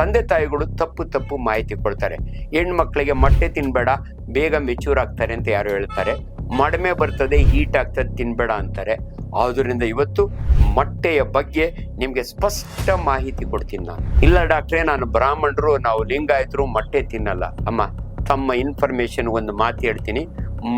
ತಂದೆ ತಾಯಿಗಳು ತಪ್ಪು ತಪ್ಪು ಮಾಹಿತಿ ಕೊಡ್ತಾರೆ. ಹೆಣ್ಮಕ್ಳಿಗೆ ಮೊಟ್ಟೆ ತಿನ್ಬೇಡ, ಬೇಗ ಮೆಚೂರ್ ಆಗ್ತಾರೆ ಅಂತ ಯಾರು ಹೇಳ್ತಾರೆ. ಮಡಮೆ ಬರ್ತದೆ ಹೀಟ್ ಆಗ್ತದೆ, ತಿನ್ಬೇಡ ಅಂತಾರೆ. ಆದ್ರಿಂದ ಇವತ್ತು ಮೊಟ್ಟೆಯ ಬಗ್ಗೆ ನಿಮಗೆ ಸ್ಪಷ್ಟ ಮಾಹಿತಿ ಕೊಡ್ತೀನಿ ನಾನು. ಇಲ್ಲ ಡಾಕ್ಟ್ರೇ, ನಾನು ಬ್ರಾಹ್ಮಣರು, ನಾವು ಲಿಂಗಾಯತರು ಮೊಟ್ಟೆ ತಿನ್ನಲ್ಲ. ಅಮ್ಮ, ತಮ್ಮ ಇನ್ಫಾರ್ಮೇಶನ್ ಒಂದು ಮಾತು ಹೇಳ್ತೀನಿ.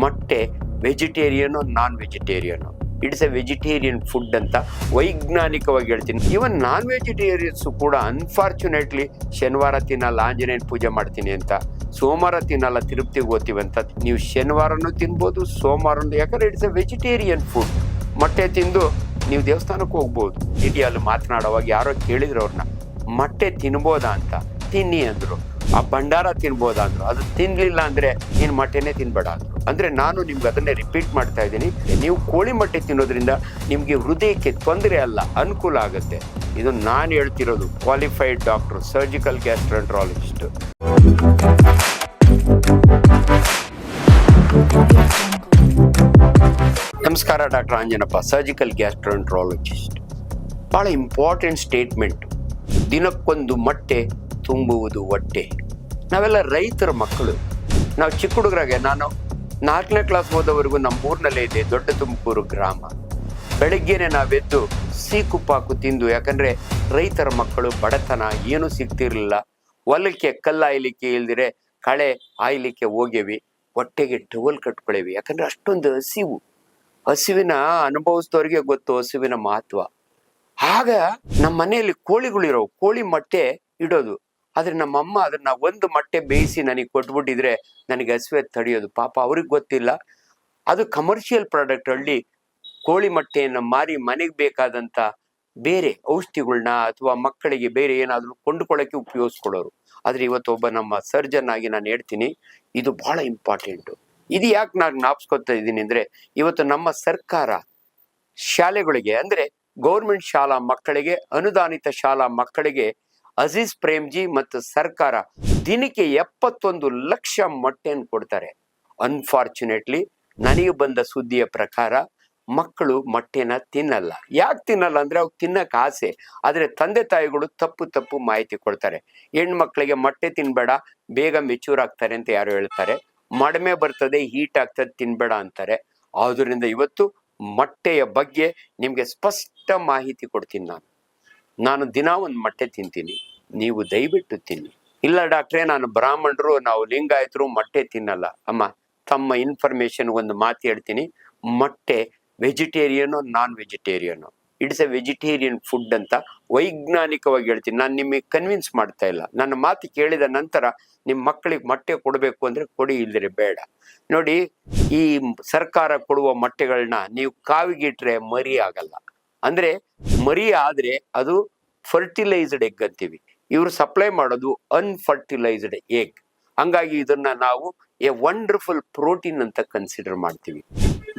ಮೊಟ್ಟೆ vegetarian non vegetarian it's a vegetarian food ಅಂತ ವೈಜ್ಞಾನಿಕವಾಗಿ ಹೇಳ್ತೀನಿ. ಈವನ್ ನಾನ್ ವೆಜಿಟೇರಿಯನ್ಸು ಕೂಡ ಅನ್ಫಾರ್ಚುನೇಟ್ಲಿ ಶನಿವಾರ ತಿನ್ನಲ್ಲ, ಆಂಜನೇಯನ ಪೂಜೆ ಮಾಡ್ತೀನಿ ಅಂತ. ಸೋಮವಾರ ತಿನ್ನಲ್ಲ ತಿರುಪ್ತಿಗೆ ಹೋಗ್ತೀವಿ ಅಂತ. ನೀವು ಶನಿವಾರನೂ ತಿನ್ಬೋದು, ಸೋಮವಾರನೂ ಯಾಕಂದ್ರೆ ಇಟ್ಸ್ ಎ ವೆಜಿಟೇರಿಯನ್ ಫುಡ್ ಮೊಟ್ಟೆ ತಿಂದು ನೀವು ದೇವಸ್ಥಾನಕ್ಕೆ ಹೋಗ್ಬೋದು. ಅಲ್ಲಿ ಮಾತನಾಡೋವಾಗ ಯಾರೋ ಕೇಳಿದ್ರು ಅವ್ರನ್ನ, ಮೊಟ್ಟೆ ತಿನ್ಬೋದಾ ಅಂತ? ತಿನ್ನಿ ಅಂದ್ರು. ಆ ಭಂಡಾರ ತಿನ್ಬೋದಾ ಅಂದ್ರು ಅದು ತಿನ್ಲಿಲ್ಲ ಅಂದ್ರೆ ನೀನ್ ಮೊಟ್ಟೆನೆ ತಿನ್ಬೇಡ ಅಂದ್ರು. ಅಂದ್ರೆ ನಾನು ನಿಮ್ಗೆ ಅದನ್ನೇ ರಿಪೀಟ್ ಮಾಡ್ತಾ ಇದ್ದೀನಿ. ನೀವು ಕೋಳಿ ಮೊಟ್ಟೆ ತಿನ್ನೋದ್ರಿಂದ ನಿಮ್ಗೆ ಹೃದಯಕ್ಕೆ ತೊಂದರೆ ಅಲ್ಲ, ಅನುಕೂಲ ಆಗುತ್ತೆ. ಇದು ನಾನು ಹೇಳ್ತಿರೋದು ಕ್ವಾಲಿಫೈಡ್ ಡಾಕ್ಟರ್ ಸರ್ಜಿಕಲ್ ಗ್ಯಾಸ್ಟ್ರಂಟ್ರಾಲಜಿಸ್ಟ್ ನಮಸ್ಕಾರ, ಡಾಕ್ಟರ್ ಆಂಜನಪ್ಪ ಸರ್ಜಿಕಲ್ ಗ್ಯಾಸ್ಟ್ರೆಂಟ್ರಾಲಜಿಸ್ಟ್ ಬಹಳ ಇಂಪಾರ್ಟೆಂಟ್ ಸ್ಟೇಟ್ಮೆಂಟ್ ದಿನಕ್ಕೊಂದು ಮೊಟ್ಟೆ ತುಂಬುವುದು ಹೊಟ್ಟೆ. ನಾವೆಲ್ಲ ರೈತರ ಮಕ್ಕಳು. ನಾವು ಚಿಕ್ಕ ಹುಡುಗರಾಗೆ ನಾನು ನಾಲ್ಕನೇ ಕ್ಲಾಸ್ ಹೋದವರೆಗೂ ನಮ್ಮ ಊರಿನಲ್ಲೇ ಇದೆ ದೊಡ್ಡ ತುಮಕೂರು ಗ್ರಾಮ. ಬೆಳಗ್ಗೆನೆ ನಾವೆದ್ದು ಸೀಕು ಪಾಕು ತಿಂದು, ಯಾಕಂದ್ರೆ ರೈತರ ಮಕ್ಕಳು ಬಡತನ, ಏನು ಸಿಗ್ತಿರ್ಲಿಲ್ಲ. ಹೊಲಕ್ಕೆ ಕಲ್ಲಾಯ್ಲಿಕ್ಕೆ ಇಲ್ದಿರೆ ಕಳೆ ಆಯ್ಲಿಕ್ಕೆ ಹೋಗೇವಿ ಹೊಟ್ಟೆಗೆ ಟವಲ್ ಕಟ್ಕೊಳ್ಳೇವಿ ಯಾಕಂದ್ರೆ ಅಷ್ಟೊಂದು ಹಸಿವು. ಹಸಿವಿನ ಅನುಭವಿಸಿದವ್ರಿಗೆ ಗೊತ್ತು ಹಸಿವಿನ ಮಹತ್ವ. ಆಗ ನಮ್ಮ ಮನೆಯಲ್ಲಿ ಕೋಳಿಗಳಿರೋ ಕೋಳಿ ಮೊಟ್ಟೆ ಇಡೋದು. ಆದ್ರೆ ನಮ್ಮಮ್ಮ ಅದನ್ನ ಒಂದು ಮೊಟ್ಟೆ ಬೇಯಿಸಿ ನನಗೆ ಕೊಟ್ಬಿಟ್ಟಿದ್ರೆ ನನಗೆ ಹಸಿವೆ ತಡೆಯೋದು. ಪಾಪ ಅವ್ರಿಗೆ ಗೊತ್ತಿಲ್ಲ. ಅದು ಕಮರ್ಷಿಯಲ್ ಪ್ರಾಡಕ್ಟ್ ಅಲ್ಲಿ ಕೋಳಿ ಮೊಟ್ಟೆಯನ್ನು ಮಾರಿ ಮನೆಗೆ ಬೇಕಾದಂತ ಬೇರೆ ಔಷಧಿಗಳನ್ನ ಅಥವಾ ಮಕ್ಕಳಿಗೆ ಬೇರೆ ಏನಾದರೂ ಕೊಂಡುಕೊಳ್ಳೋಕೆ ಉಪಯೋಗಿಸ್ಕೊಳ್ಳೋರು ಆದರೆ ಇವತ್ತು ಒಬ್ಬ ನಮ್ಮ ಸರ್ಜನ್ ಆಗಿ ನಾನು ಹೇಳ್ತೀನಿ, ಇದು ಬಹಳ ಇಂಪಾರ್ಟೆಂಟು ಇದು ಯಾಕೆ ನಾನು ಜ್ಞಾಪಿಸ್ಕೊತಾ ಇದ್ದೀನಿ ಅಂದ್ರೆ, ಇವತ್ತು ನಮ್ಮ ಸರ್ಕಾರ ಶಾಲೆಗಳಿಗೆ ಅಂದ್ರೆ ಗೌರ್ಮೆಂಟ್ ಶಾಲಾ ಮಕ್ಕಳಿಗೆ, ಅನುದಾನಿತ ಶಾಲಾ ಮಕ್ಕಳಿಗೆ ಅಜೀಜ್ ಪ್ರೇಮ್ಜಿ ಮತ್ತು ಸರ್ಕಾರ ದಿನಕ್ಕೆ ಎಪ್ಪತ್ತೊಂದು ಲಕ್ಷ ಮೊಟ್ಟೆಯನ್ನು ಕೊಡ್ತಾರೆ. ಅನ್ಫಾರ್ಚುನೇಟ್ಲಿ ನನಗೆ ಬಂದ ಸುದ್ದಿಯ ಪ್ರಕಾರ ಮಕ್ಕಳು ಮೊಟ್ಟೆನ ತಿನ್ನಲ್ಲ. ಯಾಕೆ ತಿನ್ನಲ್ಲ ಅಂದ್ರೆ ಅವ್ರು ತಿನ್ನೋಕೆ ಆಸೆ. ಆದರೆ ತಂದೆ ತಾಯಿಗಳು ತಪ್ಪು ತಪ್ಪು ಮಾಹಿತಿ ಕೊಡ್ತಾರೆ. ಹೆಣ್ಮಕ್ಳಿಗೆ ಮೊಟ್ಟೆ ತಿನ್ಬೇಡ, ಬೇಗ ಮೆಚೂರ್ ಆಗ್ತಾರೆ ಅಂತ ಯಾರು ಹೇಳ್ತಾರೆ. ಮಡಮೆ ಬರ್ತದೆ ಹೀಟ್ ಆಗ್ತದೆ, ತಿನ್ಬೇಡ ಅಂತಾರೆ. ಆದ್ದರಿಂದ ಇವತ್ತು ಮೊಟ್ಟೆಯ ಬಗ್ಗೆ ನಿಮಗೆ ಸ್ಪಷ್ಟ ಮಾಹಿತಿ ಕೊಡ್ತೀನಿ ನಾನು. ನಾನು ದಿನ ಒಂದು ಮೊಟ್ಟೆ ತಿಂತೀನಿ, ನೀವು ದಯವಿಟ್ಟು ತಿನ್ನಿ. ಇಲ್ಲ ಡಾಕ್ಟ್ರೆ, ನಾನು ಬ್ರಾಹ್ಮಣರು, ನಾವು ಲಿಂಗಾಯತರು ಮೊಟ್ಟೆ ತಿನ್ನಲ್ಲ. ಅಮ್ಮ, ತಮ್ಮ ಇನ್ಫಾರ್ಮೇಶನ್ ಒಂದು ಮಾತು ಹೇಳ್ತೀನಿ. ಮೊಟ್ಟೆ vegetarian non vegetarian it's a vegetarian food ಅಂತ ವೈಜ್ಞಾನಿಕವಾಗಿ ಹೇಳ್ತೀನಿ. ನಾನು ನಿಮಗೆ ಕನ್ವಿನ್ಸ್ ಮಾಡ್ತಾ ಇಲ್ಲ. ನನ್ನ ಮಾತು ಕೇಳಿದ ನಂತರ ನಿಮ್ಮ ಮಕ್ಕಳಿಗೆ ಮೊಟ್ಟೆ ಕೊಡಬೇಕು ಅಂದ್ರೆ ಕೊಡಿ ಇಲ್ಲದ್ರೆ ಬೇಡ. ನೋಡಿ, ಈ ಸರ್ಕಾರ ಕೊಡುವ ಮೊಟ್ಟೆಗಳನ್ನ ನೀವು ಕಾವಿಗಿಟ್ರೆ ಮರಿ ಆಗಲ್ಲ. ಅಂದ್ರೆ ಮರಿ ಆದ್ರೆ ಅದು ಫರ್ಟಿಲೈಸ್ಡ್ ಎಗ್ ಅಂತೀವಿ. ಇವರು ಸಪ್ಲೈ ಮಾಡೋದು ಅನ್ಫರ್ಟಿಲೈಸ್ಡ್ ಎಗ್ ಹಂಗಾಗಿ ಇದನ್ನ ನಾವು ಎ ವಂಡರ್ಫುಲ್ ಪ್ರೋಟೀನ್ ಅಂತ ಕನ್ಸಿಡರ್ ಮಾಡ್ತೀವಿ.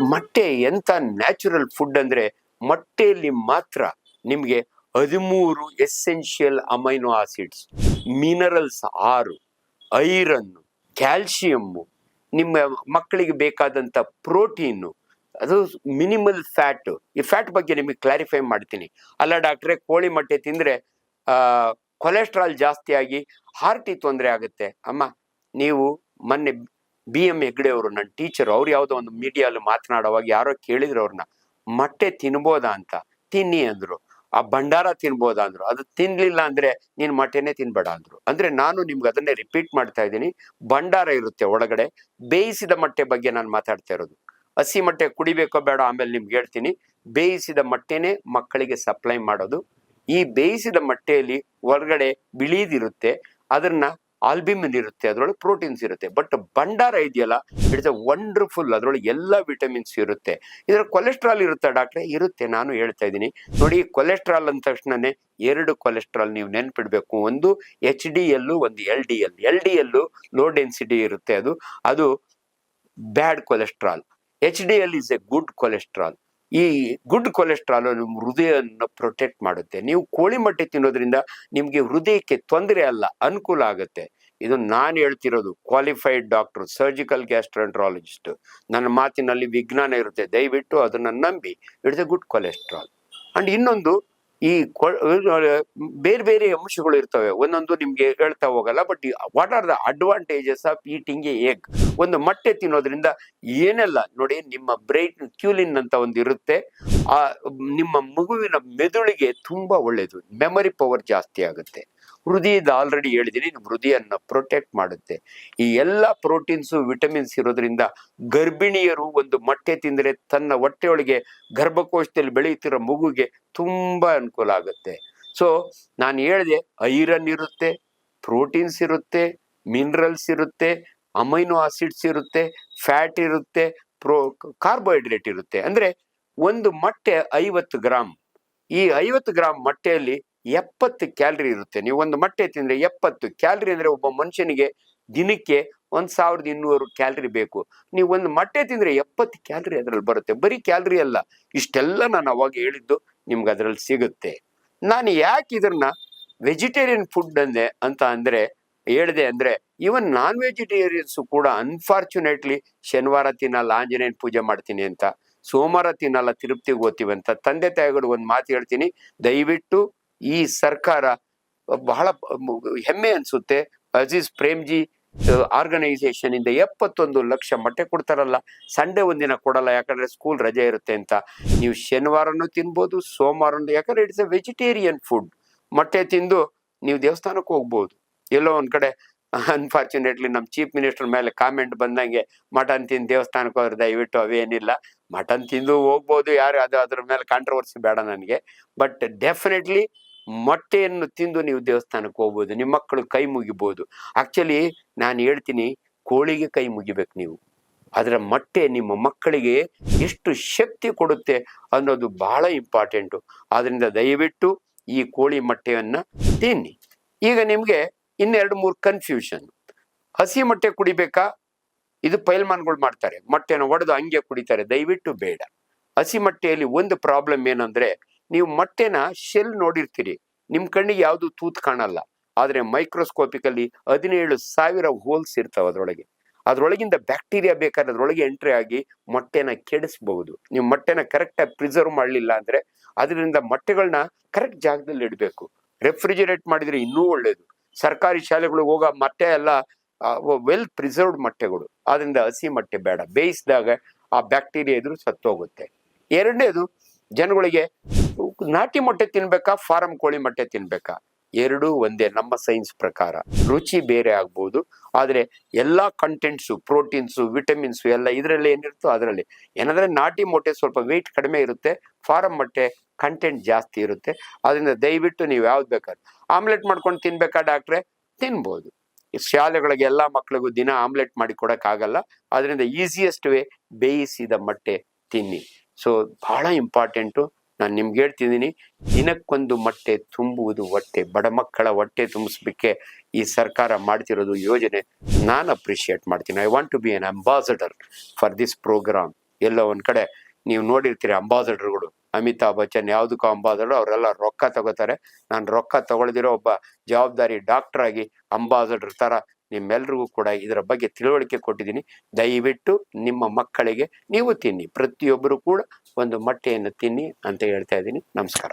ಮೊಟ್ಟೆ ಎಂತ ನ್ಯಾಚುರಲ್ ಫುಡ್ ಅಂದ್ರೆ ಮೊಟ್ಟೆಯಲ್ಲಿ ಮಾತ್ರ ನಿಮಗೆ ಹದಿಮೂರು ಎಸೆನ್ಷಿಯಲ್ ಅಮೈನೋ ಆಸಿಡ್ಸ್ ಮಿನರಲ್ಸ್ ಆರು ಐರನ್ ಕ್ಯಾಲ್ಸಿಯಮ್ಮು ನಿಮ್ಮ ಮಕ್ಕಳಿಗೆ ಬೇಕಾದಂಥ ಪ್ರೋಟೀನು ಅದು ಮಿನಿಮಲ್ ಫ್ಯಾಟ್. ಈ ಫ್ಯಾಟ್ ಬಗ್ಗೆ ನಿಮಗೆ ಕ್ಲಾರಿಫೈ ಮಾಡ್ತೀನಿ. ಅಲ್ಲ ಡಾಕ್ಟ್ರೆ, ಕೋಳಿ ಮೊಟ್ಟೆ ತಿಂದ್ರೆ ಕೊಲೆಸ್ಟ್ರಾಲ್ ಜಾಸ್ತಿ ಆಗಿ ಹಾರ್ಟಿಗೆ ತೊಂದರೆ ಆಗುತ್ತೆ. ಅಮ್ಮ, ನೀವು ಮೊನ್ನೆ ಬಿ ಎಂ ಹೆಗ್ಡೆ ಅವರು ನನ್ನ ಟೀಚರ್, ಅವ್ರು ಯಾವುದೋ ಒಂದು ಮೀಡಿಯಲ್ಲಿ ಮಾತನಾಡೋವಾಗ ಯಾರೋ ಕೇಳಿದ್ರು ಅವ್ರನ್ನ, ಮೊಟ್ಟೆ ತಿನ್ಬೋದಾ ಅಂತ? ತಿನ್ನಿ ಅಂದ್ರು. ಆ ಭಂಡಾರ ತಿನ್ಬೋದಾ? ಅಂದ್ರು. ಅದು ತಿನ್ಲಿಲ್ಲ ಅಂದ್ರೆ ನೀನು ಮೊಟ್ಟೆನೇ ತಿನ್ಬೇಡ ಅಂದ್ರು. ಅಂದ್ರೆ ನಾನು ನಿಮ್ಗೆ ಅದನ್ನೇ ರಿಪೀಟ್ ಮಾಡ್ತಾ ಇದ್ದೀನಿ. ಭಂಡಾರ ಇರುತ್ತೆ ಒಳಗಡೆ. ಬೇಯಿಸಿದ ಮೊಟ್ಟೆ ಬಗ್ಗೆ ನಾನು ಮಾತಾಡ್ತಾ ಇರೋದು. ಹಸಿ ಮೊಟ್ಟೆ ಕುಡಿಬೇಕೋ ಬೇಡ ಆಮೇಲೆ ನಿಮ್ಗೆ ಹೇಳ್ತೀನಿ. ಬೇಯಿಸಿದ ಮೊಟ್ಟೆನೇ ಮಕ್ಕಳಿಗೆ ಸಪ್ಲೈ ಮಾಡೋದು. ಈ ಬೇಯಿಸಿದ ಮೊಟ್ಟೆಯಲ್ಲಿ ಹೊರಗಡೆ ಬಿಳಿದಿರುತ್ತೆ, ಅದನ್ನ ಆಲ್ಬಿಮಿನ್ ಇರುತ್ತೆ, ಅದರೊಳಗೆ ಪ್ರೋಟೀನ್ಸ್ ಇರುತ್ತೆ. ಬಟ್ ಭಂಡಾರ ಇದೆಯಲ್ಲ, ಇಟ್ಸ್ ಅ ವಂಡರ್ಫುಲ್, ಅದರೊಳಗೆ ಎಲ್ಲ ವಿಟಮಿನ್ಸ್ ಇರುತ್ತೆ. ಇದರ ಕೊಲೆಸ್ಟ್ರಾಲ್ ಇರುತ್ತಾ ಡಾಕ್ಟ್ರೆ? ಇರುತ್ತೆ, ನಾನು ಹೇಳ್ತಾ ಇದ್ದೀನಿ. ನೋಡಿ, ಕೊಲೆಸ್ಟ್ರಾಲ್ ಅಂದ ತಕ್ಷಣನೇ ಎರಡು ಕೊಲೆಸ್ಟ್ರಾಲ್ ನೀವು ನೆನ್ಪಿಡ್ಬೇಕು. ಒಂದು ಎಚ್ ಡಿ ಎಲ್ಲು ಒಂದು L D L L D L low density ಇರುತ್ತೆ ಅದು. ಅದು bad cholesterol. H D L is a good cholesterol ಈ ಗುಡ್ ಕೊಲೆಸ್ಟ್ರಾಲ್ ನಿಮ್ಮ ಹೃದಯವನ್ನು ಪ್ರೊಟೆಕ್ಟ್ ಮಾಡುತ್ತೆ. ನೀವು ಕೋಳಿ ಮೊಟ್ಟೆ ತಿನ್ನೋದ್ರಿಂದ ನಿಮ್ಗೆ ಹೃದಯಕ್ಕೆ ತೊಂದರೆ ಅಲ್ಲ, ಅನುಕೂಲ ಆಗುತ್ತೆ. ಇದು ನಾನು ಹೇಳ್ತಿರೋದು ಕ್ವಾಲಿಫೈಡ್ ಡಾಕ್ಟರ್ ಸರ್ಜಿಕಲ್ ಗ್ಯಾಸ್ಟ್ರಾಂಟ್ರಾಲಜಿಸ್ಟ್ ನನ್ನ ಮಾತಿನಲ್ಲಿ ವಿಜ್ಞಾನ ಇರುತ್ತೆ. ದಯವಿಟ್ಟು ಅದನ್ನ ನಂಬಿ. It's a good cholesterol and ಇನ್ನೊಂದು, ಈ ಬೇರೆ ಬೇರೆ ಅಂಶಗಳು ಇರ್ತವೆ. ಒಂದೊಂದು ನಿಮ್ಗೆ ಹೇಳ್ತಾ ಹೋಗಲ್ಲ but what are the advantages of eating egg ಒಂದು ಮೊಟ್ಟೆ ತಿನ್ನೋದ್ರಿಂದ ಏನೆಲ್ಲ ನೋಡಿ ನಿಮ್ಮ ಬ್ರೈನ್ ಕ್ಯೂಲಿನ್ ಅಂತ ಒಂದು ಇರುತ್ತೆ, ಆ, ನಿಮ್ಮ ಮಗುವಿನ ಮೆದುಳಿಗೆ ತುಂಬಾ ಒಳ್ಳೇದು, ಮೆಮರಿ ಪವರ್ ಜಾಸ್ತಿ ಆಗುತ್ತೆ. ಹೃದಯದ ಆಲ್ರೆಡಿ ಹೇಳಿದಿನಿ, ನಿಮ್ಮ ಹೃದಯನ್ನ ಪ್ರೊಟೆಕ್ಟ್ ಮಾಡುತ್ತೆ. ಈ ಎಲ್ಲ ಪ್ರೋಟೀನ್ಸು ವಿಟಮಿನ್ಸ್ ಇರೋದ್ರಿಂದ ಗರ್ಭಿಣಿಯರು ಒಂದು ಮೊಟ್ಟೆ ತಿಂದರೆ ತನ್ನ ಹೊಟ್ಟೆಯೊಳಗೆ ಗರ್ಭಕೋಶದಲ್ಲಿ ಬೆಳೆಯುತ್ತಿರೋ ಮಗುಗೆ ತುಂಬ ಅನುಕೂಲ ಆಗುತ್ತೆ. ಸೊ ನಾನು ಹೇಳಿದೆ, ಐರನ್ ಇರುತ್ತೆ ಪ್ರೋಟೀನ್ಸ್ ಇರುತ್ತೆ ಮಿನರಲ್ಸ್ ಇರುತ್ತೆ ಅಮೈನೋ ಆಸಿಡ್ಸ್ ಇರುತ್ತೆ, ಫ್ಯಾಟ್ ಇರುತ್ತೆ, ಪ್ರೋ, ಕಾರ್ಬೋಹೈಡ್ರೇಟ್ ಇರುತ್ತೆ. ಅಂದ್ರೆ ಒಂದು ಮೊಟ್ಟೆ ಐವತ್ತು ಗ್ರಾಮ್ ಈ ಐವತ್ತು ಗ್ರಾಮ್ ಮೊಟ್ಟೆಯಲ್ಲಿ ಎಪ್ಪತ್ತು ಕ್ಯಾಲರಿ ಇರುತ್ತೆ. ನೀವು ಒಂದು ಮೊಟ್ಟೆ ತಿಂದ್ರೆ ಎಪ್ಪತ್ತು ಕ್ಯಾಲರಿ ಅಂದ್ರೆ ಒಬ್ಬ ಮನುಷ್ಯನಿಗೆ ದಿನಕ್ಕೆ ಒಂದ್ ಸಾವಿರದ ಇನ್ನೂರು ಕ್ಯಾಲರಿ ಬೇಕು. ನೀವು ಒಂದು ಮೊಟ್ಟೆ ತಿಂದ್ರೆ ಎಪ್ಪತ್ತು ಕ್ಯಾಲರಿ ಅದ್ರಲ್ಲಿ ಬರುತ್ತೆ. ಬರೀ ಕ್ಯಾಲರಿ ಅಲ್ಲ, ಇಷ್ಟೆಲ್ಲ ನಾನು ಅವಾಗ ಹೇಳಿದ್ದು ನಿಮ್ಗೆ ಅದರಲ್ಲಿ ಸಿಗುತ್ತೆ. ನಾನು ಯಾಕೆ ಇದನ್ನ ವೆಜಿಟೇರಿಯನ್ ಫುಡ್ ಅಂದೆ ಅಂತ ಅಂದ್ರೆ ಹೇಳಿದೆ ಅಂದ್ರೆ ಈವನ್ ನಾನ್ ವೆಜಿಟೇರಿಯನ್ಸ್ ಕೂಡ ಅನ್ಫಾರ್ಚುನೇಟ್ಲಿ ಶನಿವಾರ ತಿನ್ನಲ್ಲ, ಆಂಜನೇಯನ ಪೂಜೆ ಮಾಡ್ತೀನಿ ಅಂತ. ಸೋಮವಾರ ತಿನ್ನಲ್ಲ ತಿರುಪ್ತಿಗೆ ಓದ್ತೀವಿ ಅಂತ. ತಂದೆ ತಾಯಿಗಳು ಒಂದು ಮಾತು ಹೇಳ್ತೀನಿ, ದಯವಿಟ್ಟು ಈ ಸರ್ಕಾರ ಬಹಳ ಹೆಮ್ಮೆ ಅನ್ಸುತ್ತೆ. ಅಜೀಜ್ ಪ್ರೇಮ್ಜಿ ಆರ್ಗನೈಸೇಷನ್ ಇಂದ ಎಪ್ಪತ್ತೊಂದು ಲಕ್ಷ ಮೊಟ್ಟೆ ಕೊಡ್ತಾರಲ್ಲ, ಸಂಡೆ ಒಂದಿನ ಕೊಡಲ್ಲ, ಯಾಕಂದ್ರೆ ಸ್ಕೂಲ್ ರಜೆ ಇರುತ್ತೆ ಅಂತ. ನೀವು ಶನಿವಾರನೂ ತಿನ್ಬೋದು, ಸೋಮವಾರನೂ, ಯಾಕಂದ್ರೆ ಇಟ್ಸ್ ಎ ವೆಜಿಟೇರಿಯನ್ ಫುಡ್ ಮೊಟ್ಟೆ ತಿಂದು ನೀವು ದೇವಸ್ಥಾನಕ್ಕೆ ಹೋಗ್ಬೋದು. ಎಲ್ಲೋ ಒಂದ್ ಕಡೆ ಅನ್ಫಾರ್ಚುನೇಟ್ಲಿ ನಮ್ಮ ಚೀಫ್ ಮಿನಿಸ್ಟರ್ ಮೇಲೆ ಕಾಮೆಂಟ್ ಬಂದಂಗೆ ಮಟನ್ ತಿಂದು ದೇವಸ್ಥಾನಕ್ಕೆ ಹೋದ್ರೆ ದಯವಿಟ್ಟು ಅವೇನಿಲ್ಲ. ಮಟನ್ ತಿಂದು ಹೋಗ್ಬೋದು ಯಾರು, ಅದು ಅದ್ರ ಮೇಲೆ ಕಾಂಟ್ರವರ್ಸಿ ಬೇಡ ನನಗೆ. ಬಟ್ ಡೆಫಿನೆಟ್ಲಿ ಮೊಟ್ಟೆಯನ್ನು ತಿಂದು ನೀವು ದೇವಸ್ಥಾನಕ್ಕೆ ಹೋಗ್ಬೋದು, ನಿಮ್ಮ ಮಕ್ಕಳು ಕೈ ಮುಗಿಬೋದು. ಆಕ್ಚುಲಿ ನಾನು ಹೇಳ್ತೀನಿ, ಕೋಳಿಗೆ ಕೈ ಮುಗಿಬೇಕು ನೀವು. ಅದರ ಮೊಟ್ಟೆ ನಿಮ್ಮ ಮಕ್ಕಳಿಗೆ ಎಷ್ಟು ಶಕ್ತಿ ಕೊಡುತ್ತೆ ಅನ್ನೋದು ಬಹಳ ಇಂಪಾರ್ಟೆಂಟು ಆದ್ರಿಂದ ದಯವಿಟ್ಟು ಈ ಕೋಳಿ ಮೊಟ್ಟೆಯನ್ನ ತಿನ್ನಿ. ಈಗ ನಿಮ್ಗೆ ಇನ್ನೆರಡು ಮೂರು ಕನ್ಫ್ಯೂಷನ್ ಹಸಿ ಮೊಟ್ಟೆ ಕುಡಿಬೇಕಾ? ಇದು ಪೈಲ್ಮಾನ್ಗಳು ಮಾಡ್ತಾರೆ. ಮೊಟ್ಟೆನ ಒಡೆದು ಹಂಗೆ ಕುಡಿತಾರೆ. ದಯವಿಟ್ಟು ಬೇಡ. ಹಸಿ ಮೊಟ್ಟೆಯಲ್ಲಿ ಒಂದು ಪ್ರಾಬ್ಲಮ್ ಏನಂದ್ರೆ, ನೀವು ಮೊಟ್ಟೆನ ಶೆಲ್ ನೋಡಿರ್ತೀರಿ. ನಿಮ್ ಕಣ್ಣಿಗೆ ಯಾವುದು ತೂತ್ ಕಾಣಲ್ಲ. ಆದ್ರೆ ಮೈಕ್ರೋಸ್ಕೋಪಿಕಲ್ಲಿ ಹದಿನೇಳು ಸಾವಿರ ಹೋಲ್ಸ್ ಇರ್ತಾವ ಅದ್ರೊಳಗೆ. ಅದ್ರೊಳಗಿಂದ ಬ್ಯಾಕ್ಟೀರಿಯಾ ಬೇಕಾದ್ರೆ ಅದ್ರೊಳಗೆ ಎಂಟ್ರಿ ಆಗಿ ಮೊಟ್ಟೆನ ಕೆಡಿಸ್ಬಹುದು. ನೀವು ಮೊಟ್ಟೆನ ಕರೆಕ್ಟ್ ಆಗಿ ಪ್ರಿಸರ್ವ್ ಮಾಡಲಿಲ್ಲ ಅಂದ್ರೆ, ಅದರಿಂದ ಮೊಟ್ಟೆಗಳನ್ನ ಕರೆಕ್ಟ್ ಜಾಗದಲ್ಲಿ ಇಡಬೇಕು. ರೆಫ್ರಿಜಿರೇಟ್ ಮಾಡಿದ್ರೆ ಇನ್ನೂ ಒಳ್ಳೇದು. ಸರ್ಕಾರಿ ಶಾಲೆಗಳಿಗೆ ಹೋಗೋ ಮೊಟ್ಟೆ ಎಲ್ಲ ವೆಲ್ ಪ್ರಿಸರ್ವ್ಡ್ ಮೊಟ್ಟೆಗಳು. ಆದ್ರಿಂದ ಹಸಿ ಮೊಟ್ಟೆ ಬೇಡ. ಬೇಯಿಸಿದಾಗ ಆ ಬ್ಯಾಕ್ಟೀರಿಯಾ ಎದುರು ಸತ್ತೋಗುತ್ತೆ. ಎರಡನೇದು, ಜನಗಳಿಗೆ ನಾಟಿ ಮೊಟ್ಟೆ ತಿನ್ಬೇಕಾ, ಫಾರಂ ಕೋಳಿ ಮೊಟ್ಟೆ ತಿನ್ಬೇಕಾ? ಎರಡೂ ಒಂದೇ, ನಮ್ಮ ಸೈನ್ಸ್ ಪ್ರಕಾರ. ರುಚಿ ಬೇರೆ ಆಗ್ಬೋದು, ಆದರೆ ಎಲ್ಲ ಕಂಟೆಂಟ್ಸು ಪ್ರೋಟೀನ್ಸು ವಿಟಮಿನ್ಸು ಎಲ್ಲ ಇದರಲ್ಲಿ ಏನಿರುತ್ತೋ ಅದರಲ್ಲಿ. ಏನಂದ್ರೆ ನಾಟಿ ಮೊಟ್ಟೆ ಸ್ವಲ್ಪ ವೆಯ್ಟ್ ಕಡಿಮೆ ಇರುತ್ತೆ, ಫಾರಂ ಮೊಟ್ಟೆ ಕಂಟೆಂಟ್ ಜಾಸ್ತಿ ಇರುತ್ತೆ. ಅದರಿಂದ ದಯವಿಟ್ಟು ನೀವು ಯಾವ್ದು ಬೇಕಾದ್ರೆ ಆಮ್ಲೆಟ್ ಮಾಡ್ಕೊಂಡು ತಿನ್ಬೇಕಾ ಡಾಕ್ಟ್ರೆ? ತಿನ್ಬೋದು. ಶಾಲೆಗಳಿಗೆ ಎಲ್ಲಾ ಮಕ್ಳಿಗೂ ದಿನ ಆಮ್ಲೆಟ್ ಮಾಡಿ ಕೊಡಕ್ಕಾಗಲ್ಲ. ಅದರಿಂದ ಈಸಿಯೆಸ್ಟ್ ವೇ ಬೇಯಿಸಿದ ಮೊಟ್ಟೆ ತಿನ್ನಿ. ಸೊ, ಬಹಳ ಇಂಪಾರ್ಟೆಂಟು. ನಾನು ನಿಮ್ಗೆ ಹೇಳ್ತಿದ್ದೀನಿ, ದಿನಕ್ಕೊಂದು ಮೊಟ್ಟೆ ತುಂಬುವುದು ಹೊಟ್ಟೆ. ಬಡ ಮಕ್ಕಳ ಹೊಟ್ಟೆ ತುಂಬಿಸ್ಲಿಕ್ಕೆ ಈ ಸರ್ಕಾರ ಮಾಡ್ತಿರೋದು ಯೋಜನೆ. ನಾನು ಅಪ್ರಿಷಿಯೇಟ್ ಮಾಡ್ತೀನಿ. I want to be an ambassador for this programme ಎಲ್ಲೋ ಒಂದು ಕಡೆ, ನೀವು ನೋಡಿರ್ತೀರಿ ಅಂಬಾಸಡರ್ಗಳು ಅಮಿತಾಬ್ ಬಚ್ಚನ್ ಯಾವುದಕ್ಕೂ ಅಂಬಾಸಡರ್, ಅವರೆಲ್ಲ ರೊಕ್ಕ ತಗೋತಾರೆ. ನಾನು ರೊಕ್ಕ ತಗೊಳ್ದಿರೋ ಒಬ್ಬ ಜವಾಬ್ದಾರಿ ಡಾಕ್ಟರ್ ಆಗಿ ಅಂಬಾಸಡರ್ ತರ ನಿಮ್ಮೆಲ್ರಿಗೂ ಕೂಡ ಇದರ ಬಗ್ಗೆ ತಿಳುವಳಿಕೆ ಕೊಟ್ಟಿದ್ದೀನಿ. ದಯವಿಟ್ಟು ನಿಮ್ಮ ಮಕ್ಕಳಿಗೆ ನೀವು ತಿನ್ನಿ. ಪ್ರತಿಯೊಬ್ಬರು ಕೂಡ ಒಂದು ಮೊಟ್ಟೆಯನ್ನು ತಿನ್ನಿ ಅಂತ ಹೇಳ್ತಾ ಇದ್ದೀನಿ. ನಮಸ್ಕಾರ.